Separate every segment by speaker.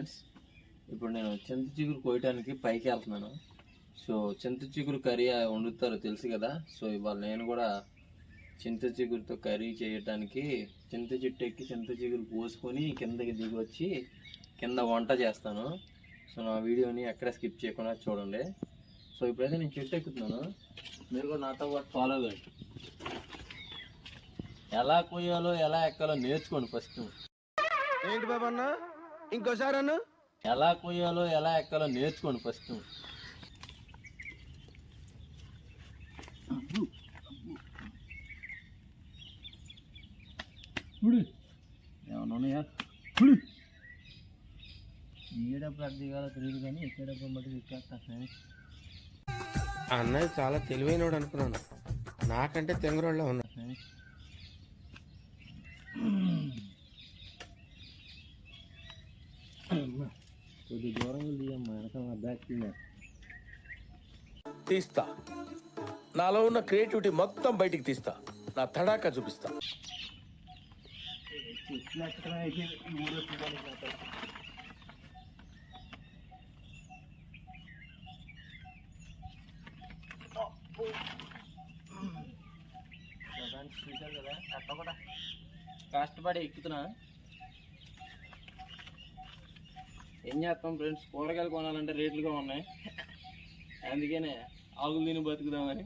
Speaker 1: Friends ఇప్పుడు నేను చింత చిగురు కోయటానికి పైకి వెళ్తున్నాను. సో చింత చిగురు కర్రీ వండుతారో తెలుసు కదా? సో ఇవాళ నేను కూడా చింత చిగురుతో కర్రీ చేయటానికి చింత చెట్టు ఎక్కి చింత చిగురు పోసుకొని కిందకి దిగి వచ్చి కింద వంట చేస్తాను. సో నా వీడియోని ఎక్కడ స్కిప్ చేయకుండా చూడండి. సో ఇప్పుడైతే నేను చెట్టు ఎక్కుతున్నాను. మీరు కూడా నాతో పాటు ఫాలో కండి. ఎలా కొయ్యాలో ఎలా ఎక్కాలో నేర్చుకోండి ఫస్ట్
Speaker 2: ఏంటి బాబన్నా ఇంకోసారి అన్న.
Speaker 1: ఎలా కొయ్యాలో ఎలా ఎక్కాలో నేర్చుకోండి ఫస్ట్ ఏమన్నా దిగేటప్పుడు అది దిగాలో తెలియదు కానీ ఎక్కేటప్పుడు మటుకు ఎక్కేస్తా ఫ్రెండ్స్
Speaker 2: అన్నయ్య చాలా తెలివైనోడు అనుకున్నాను. నాకంటే తెంగరోళ్ళ ఉన్నా.
Speaker 1: ఫ్రెండ్స్ కొద్ది దూరంగా దిగమ్మా వెనక బ్యాక్
Speaker 3: తీస్తా. నాలో ఉన్న క్రియేటివిటీ మొత్తం బయటికి తీస్తా. నా తడాకా చూపిస్తా.
Speaker 1: కష్టపడి ఎక్కుతున్నా. ఏం చేస్తాం ఫ్రెండ్స్? కూరగాయలు కొనాలంటే రేట్లుగా ఉన్నాయి. అందుకనే ఆకులు తిని బతుకుదామని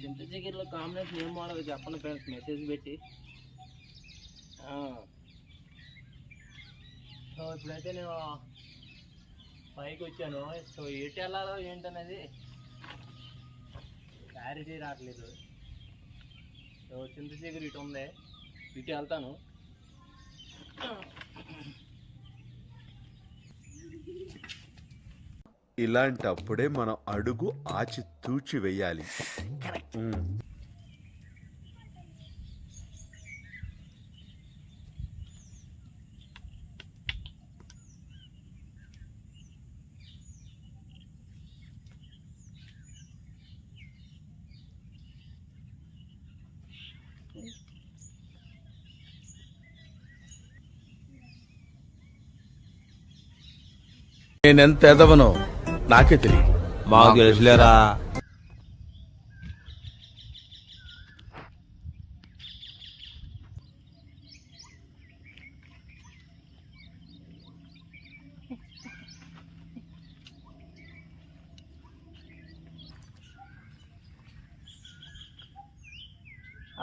Speaker 1: చింత చికెన్లో కాంబినేషన్ ఏం వాడాలో చెప్పండి ఫ్రెండ్స్. మెసేజ్ పెట్టి. ఆ. ఇప్పుడైతే నేను పైకి వచ్చాను. సో ఎటు వెళ్ళాలో ఏంటనేది క్లారిటీ రావట్లేదు. సో చింత చిగురు ఇటు ఉంది. ఇటు వెళ్తాను.
Speaker 4: ఇలాంటప్పుడే మనం అడుగు ఆచి తూచి
Speaker 3: నేనెంత ఎదవనో నాకే తెలియదు.
Speaker 5: మాకు తెలుసులేరా?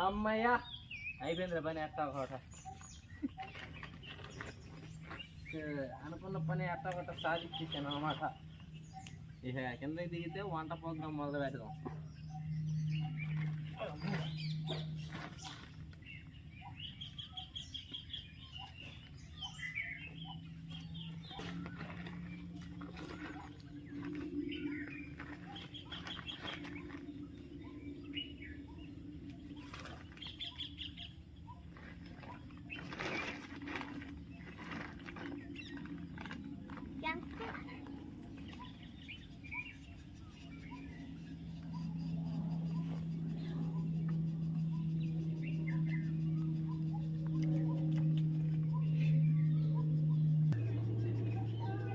Speaker 1: అమ్మయ్యా అయిపోయింది పని ఎట్టా ఒకట అనుకున్న పని ఎట్టా గట్ట సాధించేసాను అనమాట ఇక కిందకి దిగితే వంట ప్రోగ్రాం మొదలు పెడదాం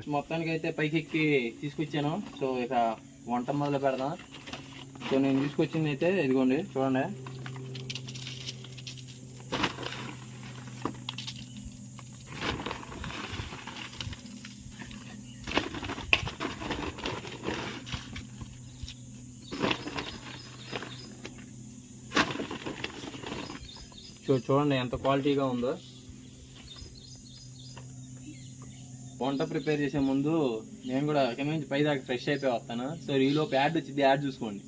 Speaker 1: మొత్తానికి అయితే పైకి ఎక్కి తీసుకొచ్చాను. సో ఇక వంట మొదలు పెడదాం. సో నేను తీసుకొచ్చింది అయితే ఇదిగోండి చూడండి. చూడండి ఎంత క్వాలిటీగా ఉందో. వంట ప్రిపేర్ చేసే ముందు నేను కూడా కింద నుంచి పై దాకా ఫ్రెష్ అయిపోయి వస్తాను. సో ఈలోపు యాడ్ వచ్చింది యాడ్ చూసుకోండి.